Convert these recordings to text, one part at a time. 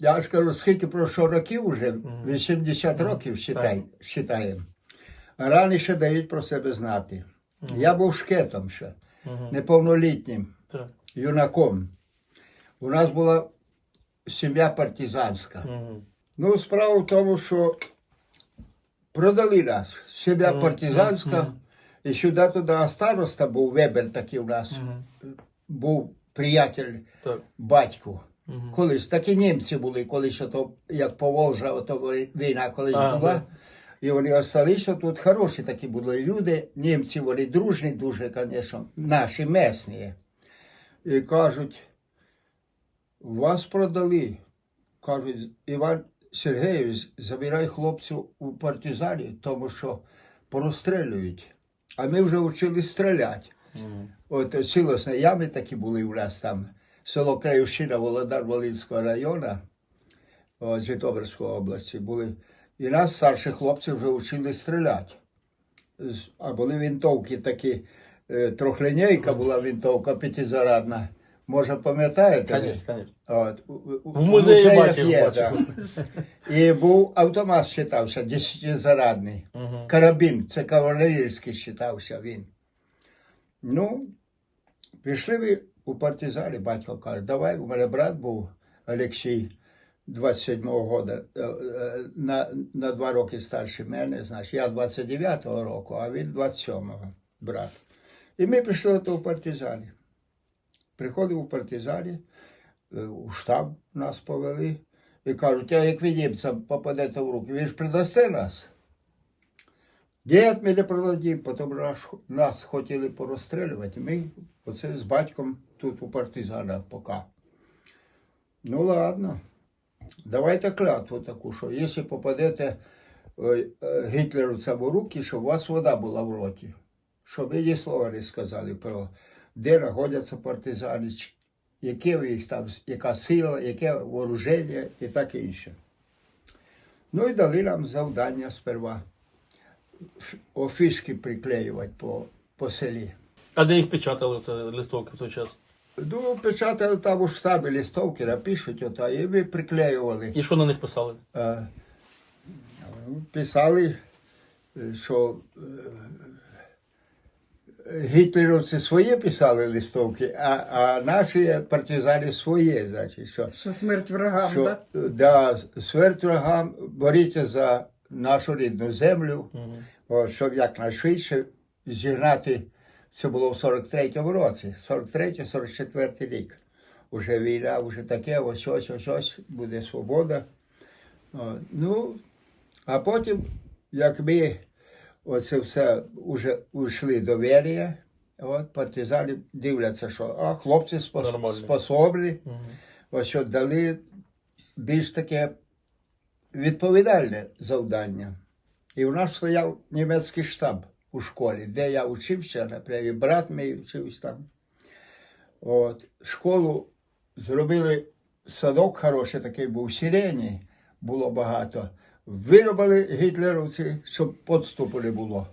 Я ж кажу, скільки пройшло років вже, 80 років считаємо. Раніше дають про себе знати. Я був шкетом ще, неповнолітнім юнаком. У нас була сім'я партизанська. Ну, справа в тому, що продали нас. Сім'я партизанська. І сюди туди староста був Вебер такий у нас. Був приятель Так. Батьку. Колись такі німці були, колись ото, як Поволжа, ото війна колись А, була. да. І вони осталися тут хороші такі були люди. Німці вони дружні дуже, звісно, наші месні. І кажуть, вас продали. Кажуть, Іван Сергійович, забирай хлопців у партизані, тому що порозстрілюють. А ми вже вчили стріляти. От силосні ями такі були у нас там. Село Краюшина, Володар Волинського району, Житомирської області були. І нас, старших хлопців, вже вчили стріляти. А були винтовки такі, е, трохлинейка була винтовка п'ятизарадна. Може, пам'ятаєте? Конечно, конечно. От, В музеї бачив, є, бачив. да. І був автомат считався, десятизарадний. Карабін, це кавалерійський считався він. Ну, пішли ви у партизані, батько каже, давай, у мене брат був Олексій 27-го года, е, е, на, на два роки старший мене, значить, я 29-го року, а він 27-го, брат. І ми пішли до партизані. Приходив у партизані, е, у штаб нас повели і кажуть, як ви німцям попадете в руки, ви ж придасте нас? Дід ми не продадим, потім нас хотіли порозстрілювати. Ми оце з батьком тут у партизанах поки. Ну ладно, давайте клятву таку, що якщо попадете е, е, гітлерівцям руки, щоб у вас вода була в роті. Щоб ви ні слова не сказали про де знаходяться партизани, чи- яке в їх там, яка сила, яке вооруження і таке інше. Ну і дали нам завдання сперва офішки приклеювати по, по селі. А де їх печатали це листовки в той час? Ну, печатали там у штабі листовки, напишуть, ото, і ми приклеювали. І що на них писали? Е, ну, Писали, е, що е, гітлерівці свої писали листовки, а, а наші партизани свої, значить, що Що смерть ворогам, що да? е, да, смерть ворогам, боріться за нашу рідну землю, о, щоб якнайшвидше зігнати. Це було в 43-му році, 43-44 рік. Уже війна, вже таке, ось ось ось ось буде свобода. О, ну, а потім, як ми оце все вже уйшли до Верія, от партизани дивляться, що а, хлопці способні, ось що дали більш таке відповідальне завдання. І у нас стояв німецький штаб у школі, де я вчився, наприклад, брат мій вчився там. От, школу зробили садок хороший, такий був в сирені, було багато. Виробили гітлерівці, щоб підступу не було.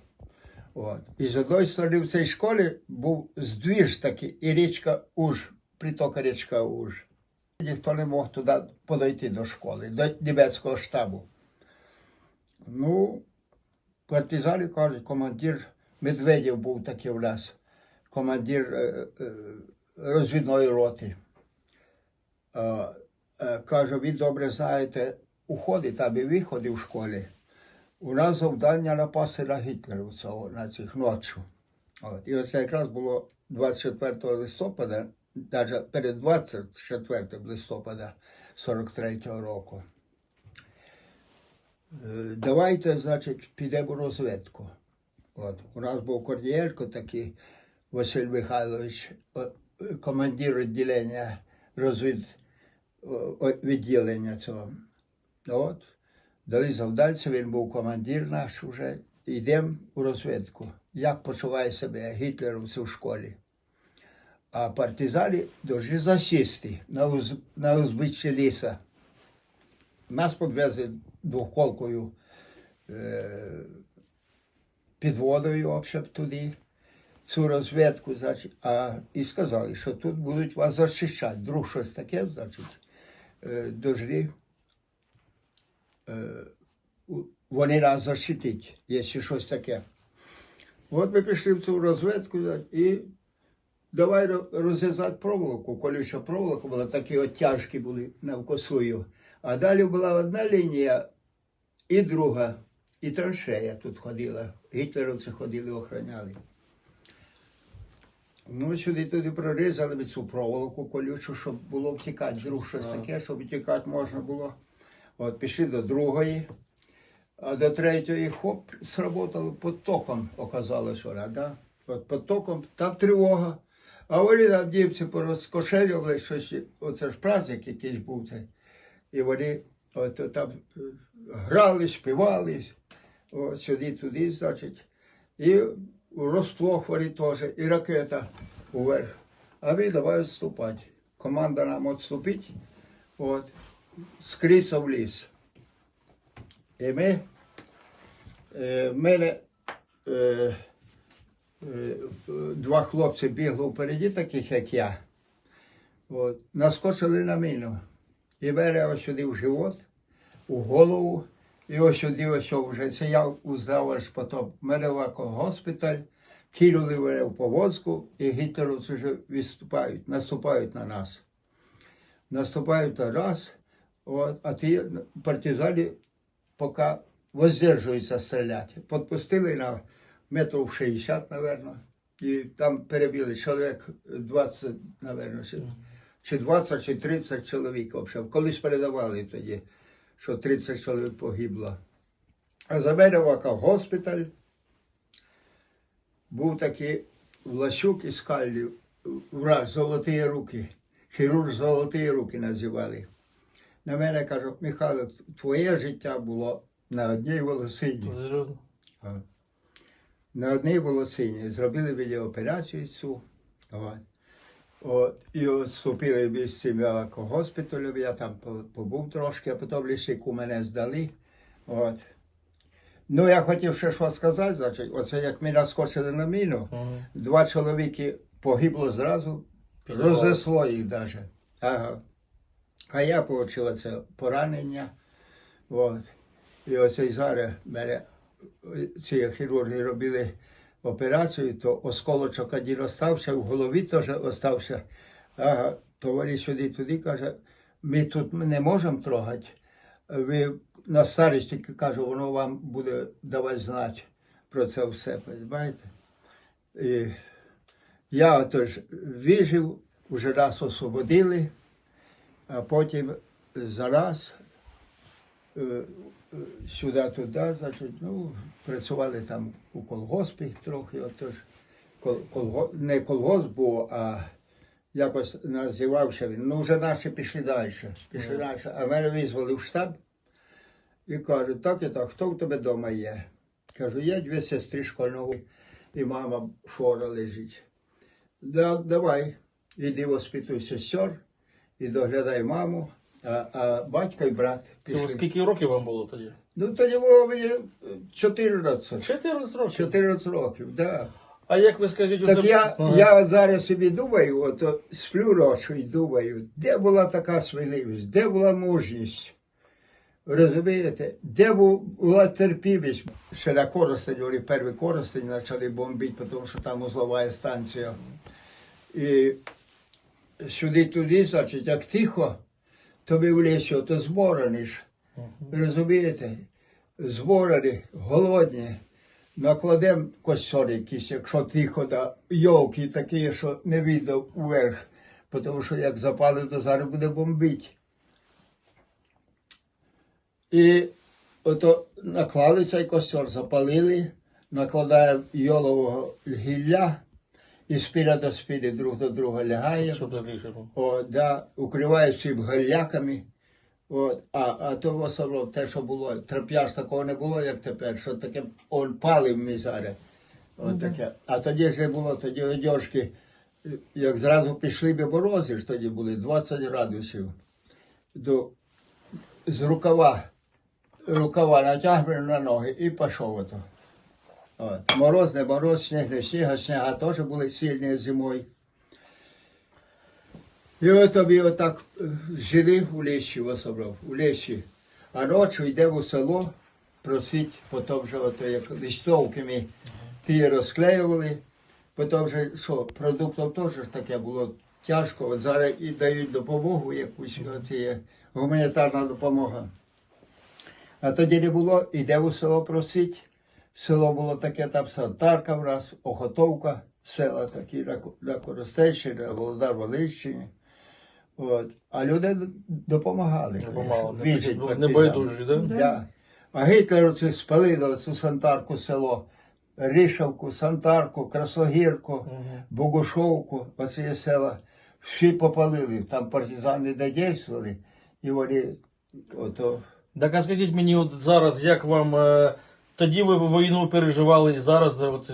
От. І з одної сторони в цій школі був здвіж такий, і річка Уж, притока річка Уж. Ніхто не мог туди подойти до школи, до німецького штабу. Ну, партизани кажуть, командир Медведєв був такий у нас, командир розвідної роти. Каже, ви добре знаєте уходи там і виходи в школі. У нас завдання напасти на гітлерівців на цих ночі. І оце якраз було 24 листопада, навіть перед 24 листопада 43-го року. Е, Давайте, значить, підемо в розвідку. От. У нас був кордієрко такий Василь Михайлович, командир відділення розвід відділення цього. От. Дали завдання, він був командир наш вже. Йдемо у розвідку. Як почуває себе гітлерівці в школі. А партизани дуже засісти на, уз, на узбіччі ліса. Нас підвезли двохколкою е, підводою взагалі туди, цю розвідку, значить, а, і сказали, що тут будуть вас захищати. Друг щось таке, значить, е, должны е, вони нас защитить, якщо щось таке. От ми пішли в цю розведку і давай розв'язати проволоку. Колюча проволока була, такі оттяжки були навкосую. А далі була одна лінія і друга, і траншея тут ходила. Гітлеровці ходили, охороняли. Ну, сюди туди прорізали цю проволоку колючу, щоб було втікати, вдруг щось таке, щоб втікати можна було. От пішли до другої, а до третьої хоп, сработало під током, оказалось вона, да? От під током, там тривога. А вони там дівці порозкошелювали щось, оце ж праздник якийсь був цей. І вони от, там е, грали, співали, сюди, туди, значить. І розплох вони теж, і ракета уверх. А ми давай відступати. Команда нам відступить, от, скрізь в ліс. І ми, е, мене е, два хлопці бігли впереді, таких як я. От, наскочили на міну. І бере сюди в живот, у голову, і ось сюди, ось вже. Це я узнав аж потім. Мене в госпіталь, кинули мене в повозку, і гітлеровці вже відступають, наступають на нас. Наступають на нас, от, а ті партизани поки воздержуються стріляти. Подпустили на метрів 60, мабуть, і там перебили чоловік 20, мабуть, чи- чи 20, чи 30 чоловік. взагалі. Колись передавали тоді, що 30 чоловік погибло. А за мене в госпіталь був такий Власюк із Каллів, врач золоті руки, хірург золоті руки називали. На мене кажуть, Михайло, твоє життя було на одній волосині. На одній волосині зробили відеооперацію цю. От. От, і от вступили між цим госпіталем, я там побув трошки, а потім лишику мене здали. От. Ну, я хотів ще що сказати, значить, оце як ми наскочили на міну, Мгм. два чоловіки погибло зразу, рознесло їх навіть. Ага. А я отримав це поранення. От. І оцей зараз мене ці хірурги робили операцію, то осколочок один остався, в голові теж остався. Ага, то вони сюди туди каже, ми тут не можемо трогати. Ви на старості кажу, воно вам буде давати знати про це все, розумієте? І я отож вижив, вже раз освободили, а потім зараз е, сюди-туди, значить, ну, працювали там у колгоспі трохи, отож, кол, колго, не колгосп був, а якось називався він. Ну, вже наші пішли далі. Пішли далі. А мене визвали в штаб і кажуть, так і так, хто в тебе вдома є? Кажу, є дві сестри школьного і мама фора лежить. Да, давай, іди воспитуй сестер і доглядай маму, а, а батько і брат Це пішли. скільки років вам було тоді? Ну, тоді було мені 14. 14 років. 14 років, да. А як ви скажіть, Так я, Ага. я от зараз собі думаю, от, от сплю ночі і думаю, де була така сміливість, де була мужність. Розумієте, де бу- була терпімість. Ще на Коростені, вони перші Коростені почали бомбити, тому що там узлова станція. І сюди-туди, значить, як тихо, то ми в лісі, то зборані ж. Розумієте? Зборані, голодні. Накладемо костер якийсь, якщо тихо, да, йолки такі, що не видно вверх. Тому що як запалив, то зараз буде бомбити. І ото наклали цей костер, запалили, накладаємо йолового гілля і спіля до спілі друг до друга було. О, да, укривають цим галяками. От, а, а то в основному те, що було, трап'яж такого не було, як тепер, що таке он палив ми зараз. От таке. А тоді ж не було, тоді одежки, як зразу пішли би морози, ж тоді були 20 градусів. До, з рукава, рукава натягнув на ноги і пішов ото. От. Мороз, не мороз, сніг, не сніг, а сніга теж були сильні зимою. І от тобі отак е, жили у лісі в основному, у лісі. А ночі йдемо в село, просить, потім вже ото як листовками ті розклеювали. Потім вже що, продуктом теж таке було тяжко. От зараз і дають допомогу якусь, оце є гуманітарна допомога. А тоді не було, йде у село просить. Село було таке, там Сантарка враз, Охотовка, села такі на, Ко- на Володар Волинщині. От. А люди допомагали. Допомагали, не байдужі, да? Да. А гітлерівці спалили цю Сантарку село. Рішавку, Сантарку, Красногірку, Богушовку, оці є села. Всі попалили, там партизани додействували, і вони ото Так а скажіть мені, от зараз, як вам. Е, тоді ви війну переживали і зараз за, от,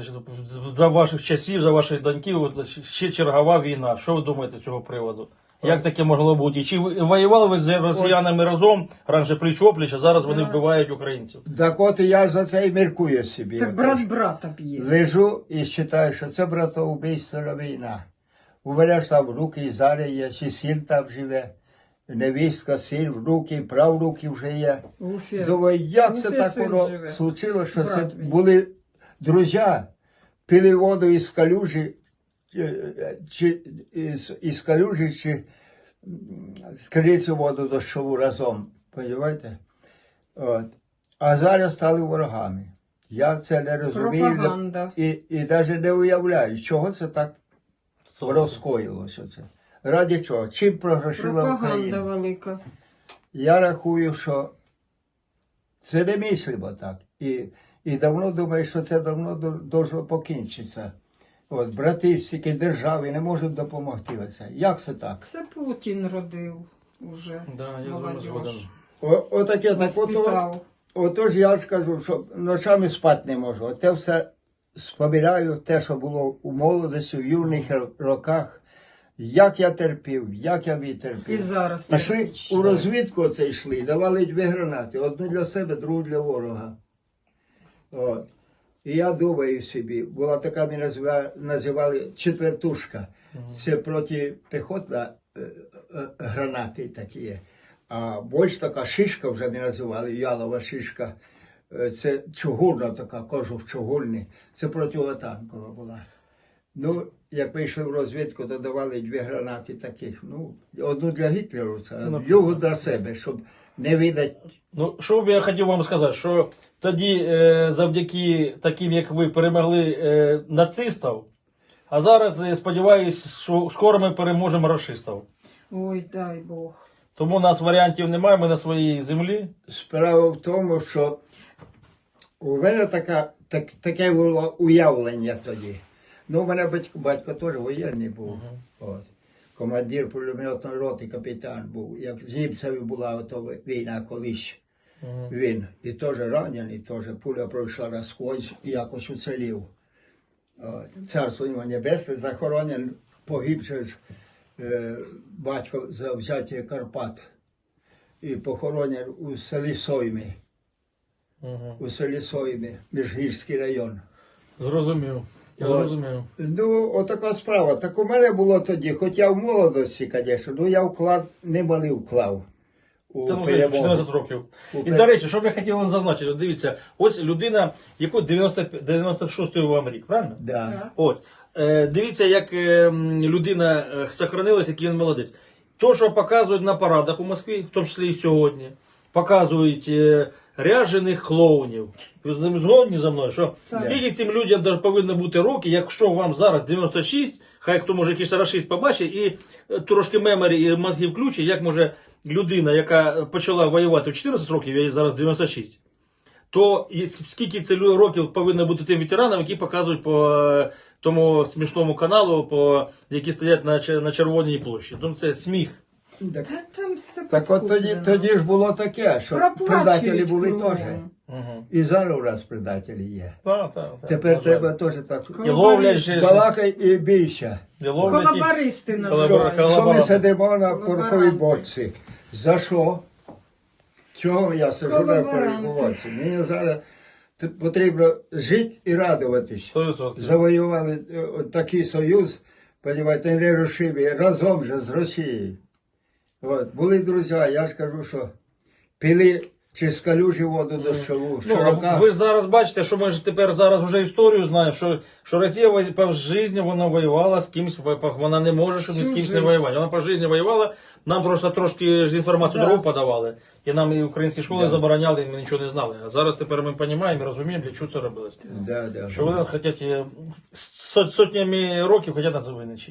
за ваших часів, за ваших доньків, от, ще чергова війна. Що ви думаєте з цього приводу? Як таке могло бути? І Чи ви- воювали ви з росіянами разом раніше пліч опліч, а зараз вони вбивають українців? Так от і я за це і міркую собі. Так брат брата б'є. Лежу і вважаю, що це братоубійственна війна. У мене ж там внуки і зараз є, чи син там живе, невістка, син, внуки, правнуки вже є. Уфі. Думаю, як Ну, це так воно живе. случилось, що це мій. були друзі, пили воду із калюжі, е, чи із, із калюжі, чи з криницю воду дощову разом. Понимаєте? От. А зараз стали ворогами. Я це не розумію Пропаганда. і, і навіть не уявляю, чого це так розкоїлося. Це. Раді чого? Чим прогрошила Пропаганда Україна? велика. Я рахую, що це не мислимо так. І, і давно думаю, що це давно должно покінчитися. От, брати стільки держави не можуть допомогти оце. Як це так? Це Путін родив уже. Да, я Молодіж. згоден. О, отаке так. Воспитав. отож я ж кажу, що ночами спати не можу. От те все споминаю, те, що було у молодості, в юних роках. Як я терпів, як я І зараз терпить. у розвідку оце йшли, давали дві гранати. Одну для себе, другу для ворога. От. І я думаю собі, була така, ми називали, четвертушка. Це протипіхотна е, е, гранати такі є. А більш така шишка вже ми називали, ялова шишка. Е, Це чугурна така, кожух чугурний. Це противотанкова була. Ну, як ми йшли в розвідку, то давали дві гранати таких. Ну, одну для гітлерівця, а другу для себе, щоб не видати. Ну, що б я хотів вам сказати, що тоді е, завдяки таким, як ви, перемогли е, нацистів, а зараз е, сподіваюся, що скоро ми переможемо расистів. Ой, дай Бог. Тому у нас варіантів немає, ми на своїй землі. Справа в тому, що у мене така, так, таке було уявлення тоді. Ну, у мене батько, батько теж воєнний був. От. Командир пулеметної роти, капітан був. Як з німцями була ото війна колись. Він і теж ранений, теж пуля пройшла насквозь і якось уцелів. От. Царство йому небесне, захоронен, погиб же е, батько за взяття Карпат. І похоронен у селі Соймі, Угу. у селі Соймі, Міжгірський район. Зрозумів. Я От. зрозумів. Ну, отака справа. Так у мене було тоді, хоча в молодості, звісно, ну я вклад немалий вклав у Це ну, перемогу. 14 років. У І пер- до речі, що б я хотів вам зазначити, дивіться, ось людина, яку 90, 96-й вам рік, правильно? Да. Ось. Е, дивіться, як е, м, людина е, сохранилась, який він молодець. То, що показують на парадах у Москві, в тому числі і сьогодні, показують е, ряжених клоунів. Ви з ним згодні за мною, що Так. скільки цим людям повинно бути років, якщо вам зараз 96, хай хто може якийсь рашист побачить, і е, трошки меморі і мозги включить, як може людина, яка почала воювати в 14 років, їй зараз 96, то скільки це років повинно бути тим ветеранам, які показують по е, тому смішному каналу, по, які стоять на, на Червоній площі. Ну це сміх. Так, Та там все так от тоді, підкуплено. тоді ж було таке, що Проплачують предателі були кругом. теж. Угу. І зараз у нас предателі є. Так, так, так. Тепер на треба теж так. І ловлять же. Балакай і бійся. І ловлять і- Колабористи Колабора- називають. Що ми сидимо на пороховій бочці? За що? Чого я сижу на пороховій бочці? Мені зараз т- потрібно жити і радуватись. 100%. Завоювали е, такий союз, Понімаєте, не Рошибі, разом же з Росією. От, були друзі, я ж кажу, що пили чи з калюжі воду дощову, Ну, а ви ж зараз бачите, що ми ж тепер зараз вже історію знаємо, що, що Росія во- по житті вона воювала з по- по- вона не може щоб ні з Всю кимось не жизнь. воювати. Вона по житті воювала, нам просто трошки ж інформацію Да. другу подавали, і нам і українські школи Да. забороняли, і ми нічого не знали. А зараз тепер ми розуміємо і розуміємо, для чого це робилось. Да, да. Що вони хочуть е, сот- сотнями років хочуть нас винищити.